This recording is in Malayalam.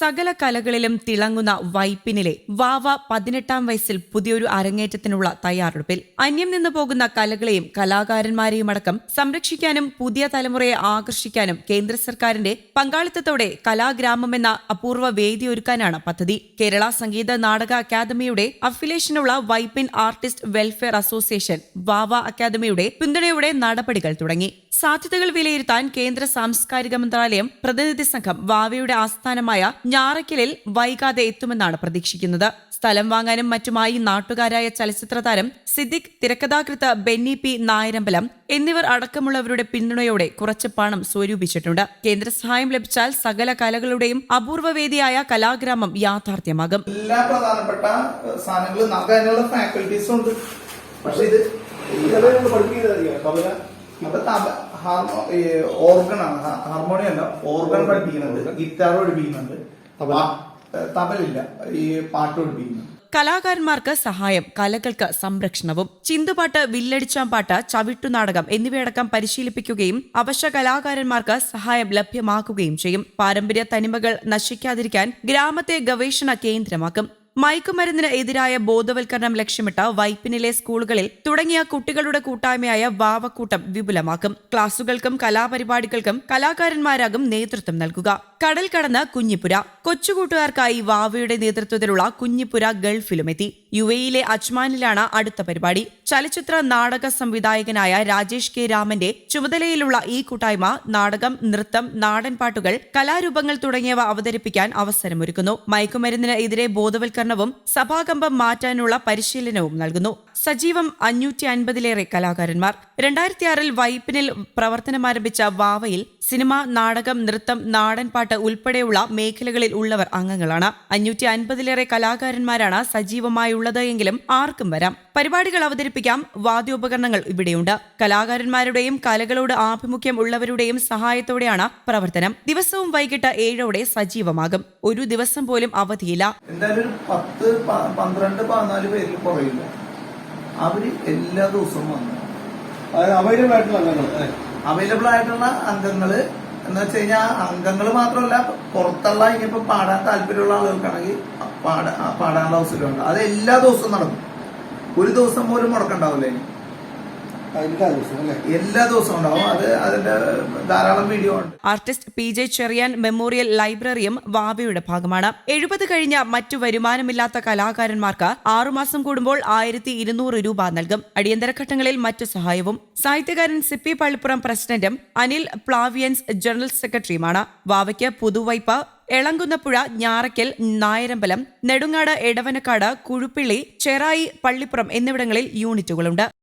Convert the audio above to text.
സകല കലകളിലും തിളങ്ങുന്ന വൈപ്പിനിലെ വാവ പതിനെട്ടാം വയസ്സിൽ പുതിയൊരു അരങ്ങേറ്റത്തിനുള്ള തയ്യാറെടുപ്പിൽ അന്യം നിന്ന് പോകുന്ന കലകളെയും കലാകാരന്മാരെയും അടക്കം സംരക്ഷിക്കാനും പുതിയ തലമുറയെ ആകർഷിക്കാനും കേന്ദ്ര സർക്കാരിന്റെ പങ്കാളിത്തത്തോടെ കലാഗ്രാമം എന്ന അപൂർവ വേദി ഒരുക്കാനാണ് പദ്ധതി. കേരള സംഗീത നാടക അക്കാദമിയുടെ അഫിലേഷനുള്ള Vypin artist welfare association Vava അക്കാദമിയുടെ പിന്തുണയോടെ നടപടികൾ തുടങ്ങി. സാധ്യതകൾ വിലയിരുത്താൻ കേന്ദ്ര സാംസ്കാരിക മന്ത്രാലയം പ്രതിനിധി സംഘം വാവയുടെ ആസ്ഥാനമായ ഞാറയ്ക്കലിൽ വൈകാതെ എത്തുമെന്നാണ് പ്രതീക്ഷിക്കുന്നത്. സ്ഥലം വാങ്ങാനും മറ്റുമായി നാട്ടുകാരായ ചലച്ചിത്ര താരം സിദ്ദിഖ് തിരക്കഥാകൃത്ത് ബെന്നി പി നായരമ്പലം എന്നിവർ അടക്കമുള്ളവരുടെ പിന്തുണയോടെ കുറച്ച് പണം സ്വരൂപിച്ചിട്ടുണ്ട്. കേന്ദ്ര സഹായം ലഭിച്ചാൽ സകല കലകളുടെയും അപൂർവവേദിയായ കലാഗ്രാമം യാഥാർത്ഥ്യമാകും. എല്ലാ പ്രധാനപ്പെട്ട സാധനങ്ങളും നമുക്ക് ഫാക്കൽറ്റീസ് ഉണ്ട്. പക്ഷെ ഇത് ഓർഗൺ ആണ്. ഹാർമോണിയം അല്ല ഓർഗൺ പഠിപ്പിക്കുന്നുണ്ട് ഗിറ്റാർ പഠിപ്പിക്കുന്നുണ്ട്. തബലില്ല ഈ പാട്ട് കലാകാരന്മാർക്ക് സഹായം കലകൾക്ക് സംരക്ഷണവും ചിന്തുപാട്ട് വില്ലടിച്ചാമ്പാട്ട് ചവിട്ടുനാടകം എന്നിവയടക്കം പരിശീലിപ്പിക്കുകയും അവശ്യ കലാകാരന്മാർക്ക് സഹായം ലഭ്യമാക്കുകയും ചെയ്യും. പാരമ്പര്യ തനിമകൾ നശിക്കാതിരിക്കാൻ ഗ്രാമത്തെ ഗവേഷണ കേന്ദ്രമാക്കും. മയക്കുമരുന്നിന് എതിരായ ബോധവൽക്കരണം ലക്ഷ്യമിട്ട് വൈപ്പിനിലെ സ്കൂളുകളിൽ തുടങ്ങിയ കുട്ടികളുടെ കൂട്ടായ്മയായ വാവക്കൂട്ടം വിപുലമാക്കും. ക്ലാസുകൾക്കും കലാപരിപാടികൾക്കും കലാകാരന്മാരാകും നേതൃത്വം നൽകുക. കടൽ കടന്ന് കുഞ്ഞിപ്പുര. കൊച്ചുകൂട്ടുകാർക്കായി വാവയുടെ നേതൃത്വത്തിലുള്ള കുഞ്ഞിപ്പുര ഗൾഫിലുമെത്തി. യു എയിലെ അജ്മാനിലാണ് അടുത്ത പരിപാടി. ചലച്ചിത്ര നാടക സംവിധായകനായ രാജേഷ് കെ രാമന്റെ ചുമതലയിലുള്ള ഈ കൂട്ടായ്മ നാടകം നൃത്തം നാടൻപാട്ടുകൾ കലാരൂപങ്ങൾ തുടങ്ങിയവ അവതരിപ്പിക്കാൻ അവസരമൊരുക്കുന്നു. മയക്കുമരുന്നിന് എതിരെ ബോധവൽക്കരണവും സഭാകമ്പം മാറ്റാനുള്ള പരിശീലനവും നൽകുന്നു. സജീവം അഞ്ഞൂറ്റി അൻപതിലേറെ കലാകാരന്മാർ. രണ്ടായിരത്തി ആറിൽ വൈപ്പിനിൽ പ്രവർത്തനമാരംഭിച്ച വാവയിൽ സിനിമ നാടകം നൃത്തം നാടൻപാട്ട് ഉൾപ്പെടെയുള്ള മേഖലകളിൽ ഉള്ളവർ അംഗങ്ങളാണ്. അഞ്ഞൂറ്റി അൻപതിലേറെ കലാകാരന്മാരാണ് സജീവമായുള്ളത് എങ്കിലും ആർക്കും വരാം. പരിപാടികൾ അവതരിപ്പിക്കാം. വാദ്യോപകരണങ്ങൾ ഇവിടെയുണ്ട്. കലാകാരന്മാരുടെയും കലകളോട് ആഭിമുഖ്യം ഉള്ളവരുടെയും സഹായത്തോടെയാണ് പ്രവർത്തനം. ദിവസവും വൈകിട്ട് ഏഴോടെ സജീവമാകും. ഒരു ദിവസം പോലും അവധിയില്ല. എന്തായാലും പത്ത് പന്ത്രണ്ട് പതിനാല് പേരിൽ കുറയില്ല. അവർ എല്ലാ ദിവസവും വന്നു. അവൈലബിൾ ആയിട്ടുള്ള അംഗങ്ങൾ അവൈലബിൾ ആയിട്ടുള്ള അംഗങ്ങൾ എന്ന് വെച്ച് കഴിഞ്ഞാൽ അംഗങ്ങൾ മാത്രമല്ല പുറത്തുള്ള ഇനിയിപ്പോ പാടാൻ താല്പര്യമുള്ള ആളുകൾക്കാണെങ്കിൽ പാടാ പാടാനുള്ള അവസരമുണ്ട്. അത് എല്ലാ ദിവസവും നടക്കും. ഒരു ദിവസം പോലും മുടക്കണ്ടാവില്ല ഇനി എല്ലാ ദിവസവും ഉണ്ടാവും. അത് അതിന്റെ ധാരാളം വീഡിയോ ഉണ്ട്. Artist P J Cherian memorial ലൈബ്രറിയും വാവയുടെ ഭാഗമാണ്. എഴുപത് കഴിഞ്ഞ മറ്റു വരുമാനമില്ലാത്ത കലാകാരന്മാർക്ക് ആറുമാസം കൂടുമ്പോൾ ആയിരത്തി ഇരുന്നൂറ് രൂപ നൽകും. അടിയന്തര ഘട്ടങ്ങളിൽ മറ്റു സഹായവും. സാഹിത്യകാരൻ സിപ്പി പള്ളിപ്പുറം പ്രസിഡന്റും അനിൽ പ്ലാവിയൻസ് ജനറൽ സെക്രട്ടറിയുമാണ്. വാവയ്ക്ക് പുതുവൈപ്പ് എളങ്കുന്നപ്പുഴ ഞാറയ്ക്കൽ നായരമ്പലം നെടുങ്ങാട് എടവനക്കാട് കുഴുപ്പിള്ളി ചെറായി പള്ളിപ്പുറം എന്നിവിടങ്ങളിൽ യൂണിറ്റുകളുണ്ട്.